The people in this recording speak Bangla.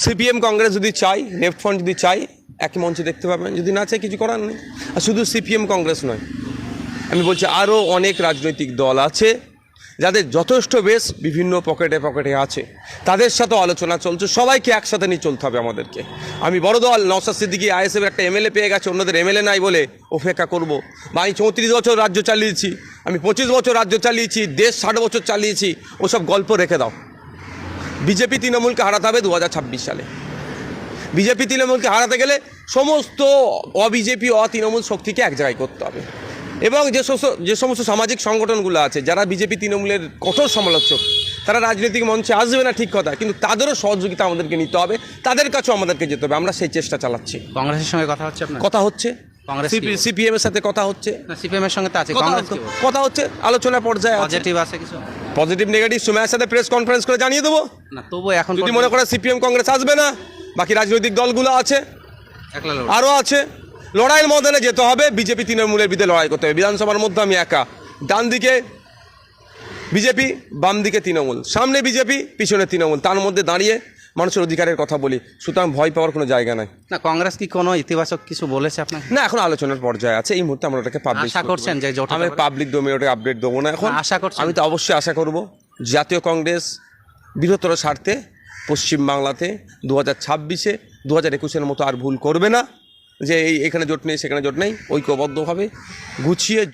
সিপিএম কংগ্রেস যদি চাই লেফট ফ্রন্ট যদি চাই একই মঞ্চে দেখতে পাবেন। যদি না চাই কিছু করার নেই। আর শুধু সিপিএম কংগ্রেস নয়, আমি বলছি আরও অনেক রাজনৈতিক দল আছে, যাদের যথেষ্ট বেশ বিভিন্ন পকেটে পকেটে আছে। তাদের সাথে আলোচনা চলছে, সবাইকে একসাথে নিয়ে চলতে হবে আমাদেরকে। আমি বড় দল নওসাদ সিদ্দিকি, আইএসএফের একটা এমএলএ পেয়ে গেছে, অন্যদের এমএলএ নাই বলে অপেক্ষা করব। বা আমি চৌত্রিশ বছর রাজ্য চালিয়েছি, আমি পঁচিশ বছর রাজ্য চালিয়েছি, দেশ ষাট বছর চালিয়েছি, ওসব গল্প রেখে দাও। বিজেপি তৃণমূলকে হারাতে হবে দু হাজার ছাব্বিশ সালে। বিজেপি তৃণমূলকে হারাতে গেলে সমস্ত অবিজেপি অতৃণমূল শক্তিকে এক জায়গায় করতে হবে। এবং যে সমস্ত যে সমস্ত সামাজিক সংগঠনগুলো আছে যারা বিজেপি তৃণমূলের কঠোর সমালোচক তারা রাজনৈতিক মঞ্চে আসবে না ঠিক কথা কিন্তু তাদেরও সহযোগিতা আমাদেরকে নিতে হবে তাদের কাছেও আমাদেরকে যেতে হবে আমরা সেই চেষ্টা চালাচ্ছি। কংগ্রেসের সঙ্গে কথা হচ্ছে আপনার? কথা হচ্ছে। কংগ্রেস সিপিএম এর সাথে কথা হচ্ছে। সিপিএম এর সঙ্গে তো আছে কংগ্রেস কথা হচ্ছে আলোচনা পর্যায়ে পজিটিভ আছে কিছু? পজিটিভ নেগেটিভ সময়ের সাথে প্রেস কনফারেন্স করে জানিয়ে দেবো। না তবু এখন যদি মনে করে সিপিএম কংগ্রেস আসবে না বাকি রাজনৈতিক দলগুলো আছে। আরও আছে। লড়াইয়ের ময়দানে যেতে হবে বিজেপি তৃণমূলের বিরুদ্ধে লড়াই করতে হবে। বিধানসভার মধ্যে আমি একা। ডান দিকে বিজেপি বাম দিকে তৃণমূল। সামনে বিজেপি পিছনে তৃণমূল। তার মধ্যে দাঁড়িয়ে মানুষের অধিকারের কথা বলি সুতরাং ভয় পাওয়ার কোনো জায়গা নাই। না কংগ্রেস কি কোনো ইতিবাচক কিছু বলেছে আপনাকে? না এখন আলোচনার পর্যায়ে আছে এই মুহূর্তে আমরা ওটাকে পাবলিক আশা করছেন যে আমি পাবলিক ডোমেনে ওটাকে আপডেট দেবো না এখন। আশা করছেন? আমি তো অবশ্যই আশা করব জাতীয় কংগ্রেস বৃহত্তর স্বার্থে পশ্চিমবাংলাতে দু হাজার ছাব্বিশে দু হাজার একুশের মতো আর ভুল করবে না যে এই এখানে জোট নেই সেখানে জোট নেই ঐক্যবদ্ধভাবে গুছিয়ে